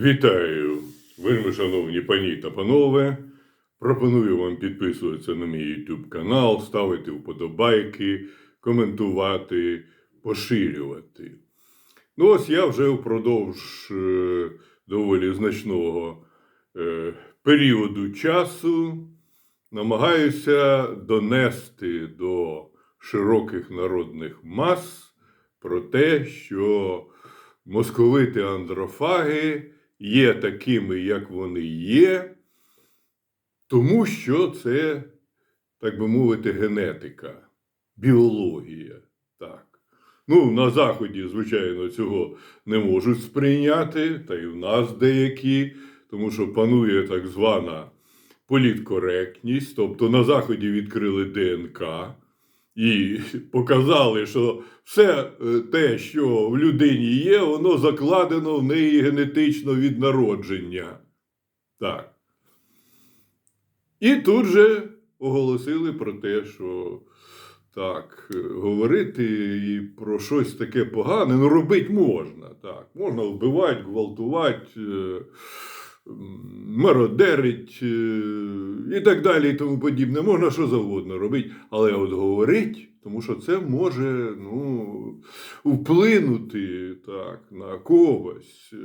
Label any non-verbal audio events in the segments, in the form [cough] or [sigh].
Вітаю, вельми шановні пані та панове. Пропоную вам підписуватися на мій YouTube канал, ставити вподобайки, коментувати, поширювати. Ну, ось я вже впродовж е, доволі значного е, періоду часу намагаюся донести до широких народних мас про те, що московити андрофаги є такими, як вони є, тому що це, так би мовити, генетика, біологія. Так. Ну, на Заході, звичайно, цього не можуть сприйняти, та й в нас деякі, тому що панує так звана політкоректність, тобто на Заході відкрили ДНК і показали, що все е, те, що в людині є, воно закладено в неї генетично від народження. Так. І тут же оголосили про те, що так, е, говорити і про щось таке погане, ну робити можна. Так. Можна вбивати, гвалтувати, е, мародерить е, і так далі, і тому подібне. Можна що завгодно робити, але от говорить, тому що це може ну, вплинути так, на когось. Е,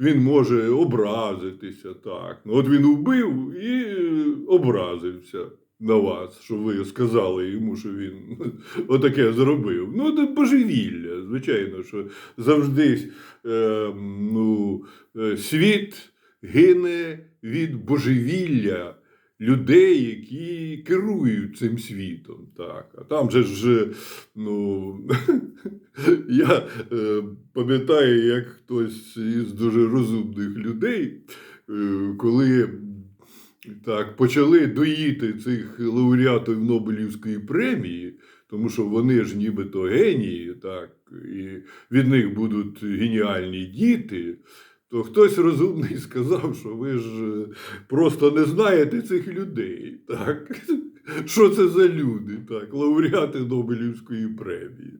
Він може образитися. Так. Ну, от він вбив і е, образився на вас, що ви сказали йому, що він [laughs] отаке зробив. Ну, це божевілля, звичайно, що завжди е, ну, світ гине від божевілля людей, які керують цим світом. Так. А там же ж, ну, [laughs] я е, пам'ятаю, як хтось із дуже розумних людей, е, коли так, почали доїти цих лауреатів Нобелівської премії, тому що вони ж нібито генії, так, і від них будуть геніальні діти. То хтось розумний сказав, що ви ж е, просто не знаєте цих людей. Так? [laughs] Що це за люди, так, лауреати Нобелівської премії.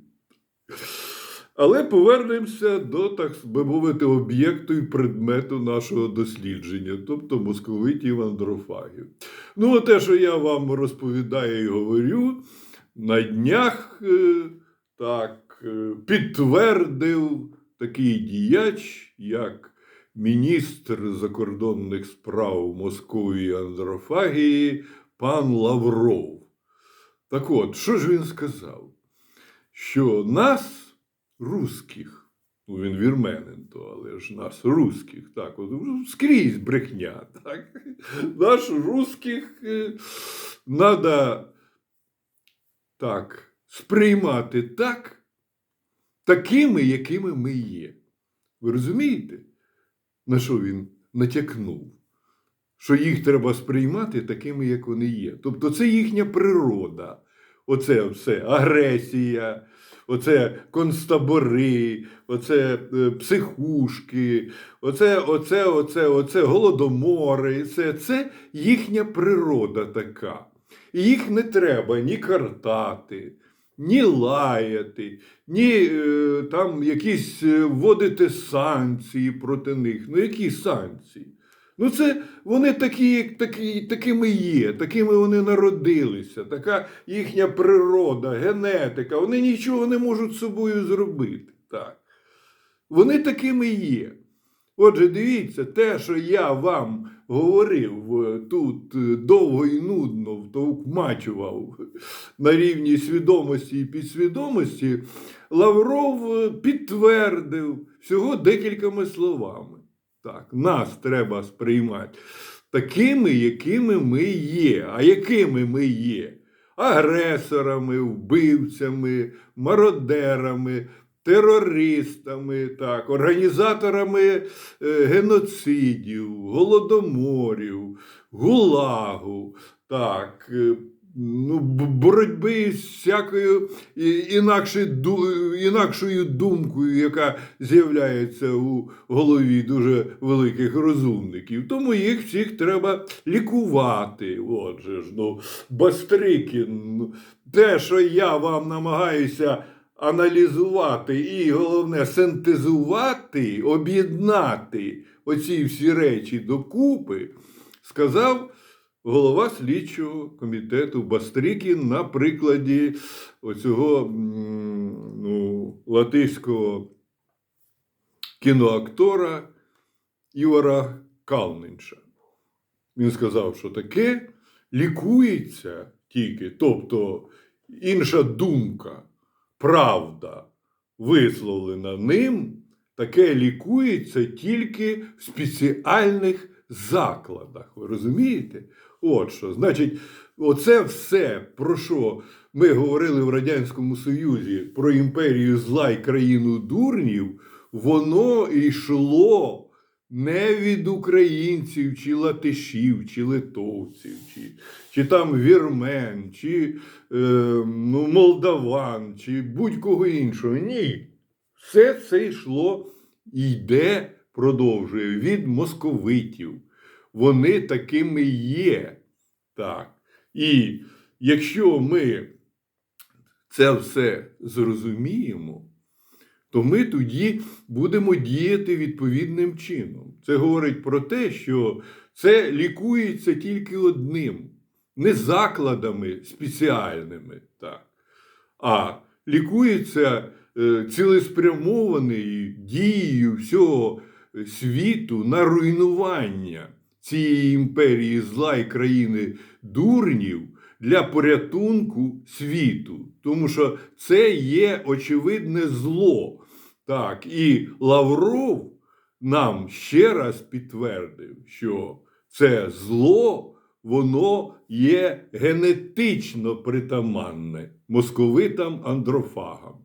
Але повернемося до, так би мовити, об'єкту і предмету нашого дослідження, тобто московитів андрофагів. Ну, те, що я вам розповідаю і говорю, на днях е, так, е, підтвердив такий діяч, як міністр закордонних справ Московії андрофагії пан Лавров. Так от, що ж він сказав? Що нас русських, ну він вірменин, то, але ж нас русських, так, от, ну, скрізь брехня. Так? Наш русських треба так, сприймати так, такими, якими ми є. Ви розумієте, на що він натякнув? Що їх треба сприймати такими, як вони є. Тобто це їхня природа. Оце все агресія, оце концтабори, оце е, психушки, оце, оце, оце, оце голодомори. Це, це їхня природа така. І їх не треба ні картати, ні лаяти, ні е, там якісь е, вводити санкції проти них. Ну які санкції? Ну, це вони такі, такі, такими є, такими вони народилися, така їхня природа, генетика. Вони нічого не можуть з собою зробити. Так. Вони такими є. Отже, дивіться, те, що я вам говорив е, тут е, довго і нудно втовкмачував на рівні свідомості і підсвідомості, Лавров е, підтвердив всього декількома словами. Так, нас треба сприймати такими, якими ми є. А якими ми є? Агресорами, вбивцями, мародерами, терористами, так, організаторами е, геноцидів, голодоморів, гулагу, так, е, ну, боротьби з всякою і- інакше, ду- інакшою думкою, яка з'являється у голові дуже великих розумників. Тому їх всіх треба лікувати. Отже ж, ну, Бастрикін, те, що я вам намагаюся аналізувати і головне синтезувати, об'єднати оці всі речі докупи, сказав голова слідчого комітету Бастрикін на прикладі оцього ну, латиського кіноактора Івара Калнинша. Він сказав, що таке лікується тільки, тобто інша думка, правда, висловлена ним, таке лікується тільки в спеціальних закладах. Ви розумієте? От що. Значить, оце все, про що ми говорили в Радянському Союзі, про імперію зла і країну дурнів, воно йшло не від українців, чи латишів, чи литовців, чи, чи там вірмен, чи е, ну, молдаван, чи будь-кого іншого. Ні. Все це йшло і йде, продовжує від московитів. Вони такими є. Так. І якщо ми це все зрозуміємо, то ми тоді будемо діяти відповідним чином. Це говорить про те, що це лікується тільки одним, не закладами спеціальними, так, а лікується е, цілеспрямованою дією всього світу на руйнування цієї імперії зла і країни дурнів для порятунку світу. Тому що це є очевидне зло. Так, і Лавров нам ще раз підтвердив, що це зло, воно є генетично притаманне московитам андрофагам.